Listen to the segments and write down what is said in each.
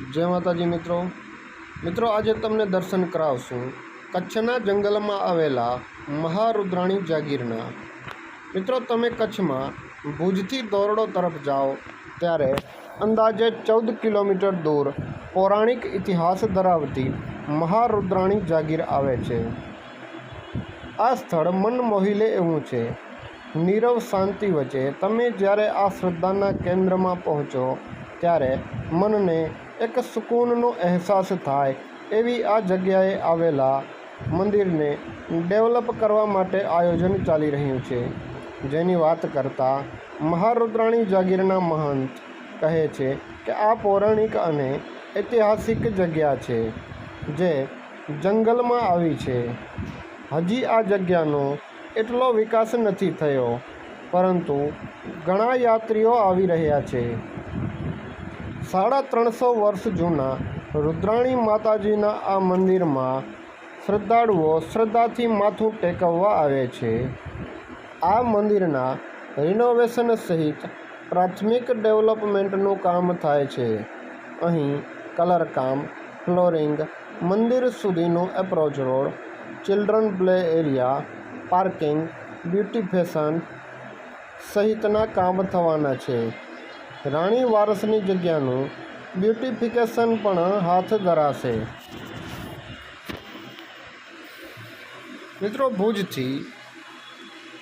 જય માતાજી મિત્રો. મિત્રો, આજે તમને દર્શન કરાવશું. કચ્છના જંગલમાં આવેલા મહારુદ્રાણી જાગીરના. મિત્રો, તમે કચ્છમાં ભુજથી દોરડો તરફ જાઓ ત્યારે અંદાજે ચૌદ કિલોમીટર દૂર પૌરાણિક ઇતિહાસ ધરાવતી મહારુદ્રાણી જાગીર આવે છે. આ સ્થળ મન મોહી લે એવું છે, નીરવ શાંતિ વચ્ચે તમે જ્યારે આ શ્રદ્ધાના કેન્દ્રમાં પહોંચો ત્યારે મનને એક સુકૂનનો અહેસાસ થાય એવી આ જગ્યાએ આવેલા મંદિરને ડેવલપ કરવા માટે આયોજન ચાલી રહ્યું છે. જેની વાત કરતાં મહારુદ્રાણી જાગીરના મહંત કહે છે કે આ પૌરાણિક અને ઐતિહાસિક જગ્યા છે જે જંગલમાં આવી છે. હજી આ જગ્યાનો એટલો વિકાસ નથી થયો, પરંતુ ઘણા યાત્રીઓ આવી રહ્યા છે. સાડા ત્રણસો વર્ષ જૂના રુદ્રાણી માતાજીના આ મંદિરમાં શ્રદ્ધાળુઓ શ્રદ્ધાથી માથું ટેકવવા આવે છે. આ મંદિરના રિનોવેશન સહિત પ્રાથમિક ડેવલપમેન્ટનું કામ થાય છે. અહીં કલરકામ ફ્લોરિંગ મંદિર સુધીનો approach road children play area parking beauty fashion સહિતના કામ થવાના છે. રાણી વારસની જગ્યાનું બ્યુટિફિકેશન પણ હાથ ધરાશે. મિત્રો, ભુજથી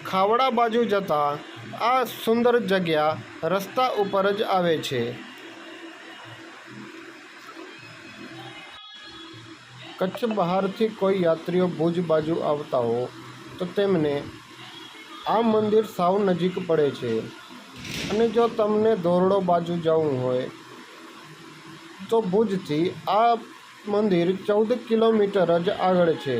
ખાવડા બાજુ જતા આ સુંદર જગ્યા રસ્તા ઉપર જ આવે છે. કચ્છ બહારથી કોઈ યાત્રીઓ ભુજ બાજુ આવતા હો તો તેમને આ મંદિર સાવ નજીક પડે છે. અને જો તમને ધોરડો બાજુ જવું હોય, તો ભુજથી આ મંદિર ચૌદ કિલોમીટર જ આગળ છે.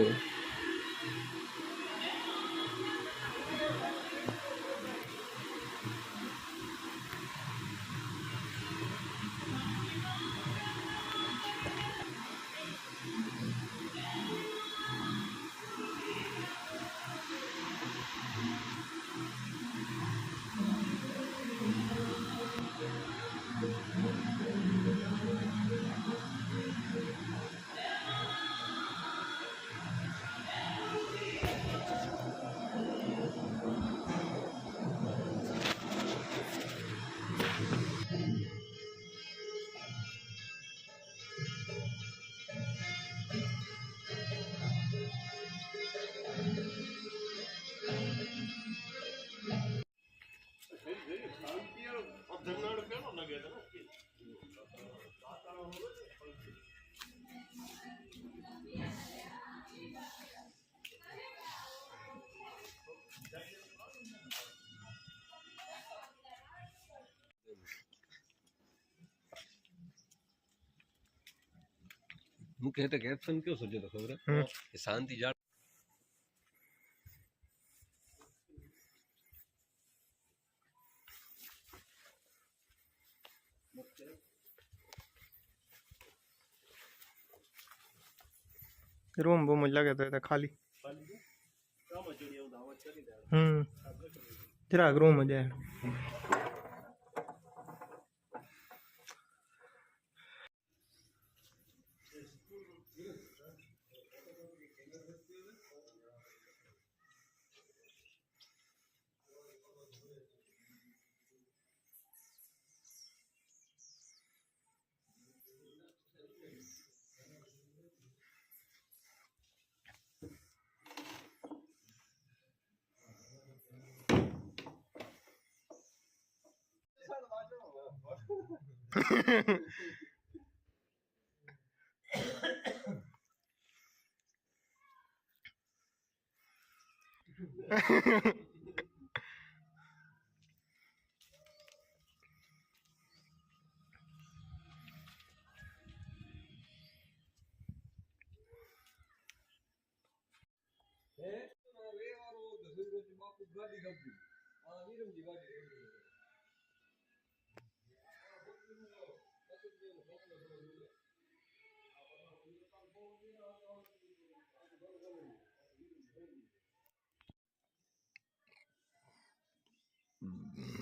મૂકે તો કેપ્શન કયો સોચ્યો તો ખબર હે? કે શાંતિ જાળ रूम बूम लगे तो था खाली हम्म જરાક રૂમ જ 呵呵呵，呵呵呵，哎，那为啥个？Mm-hmm.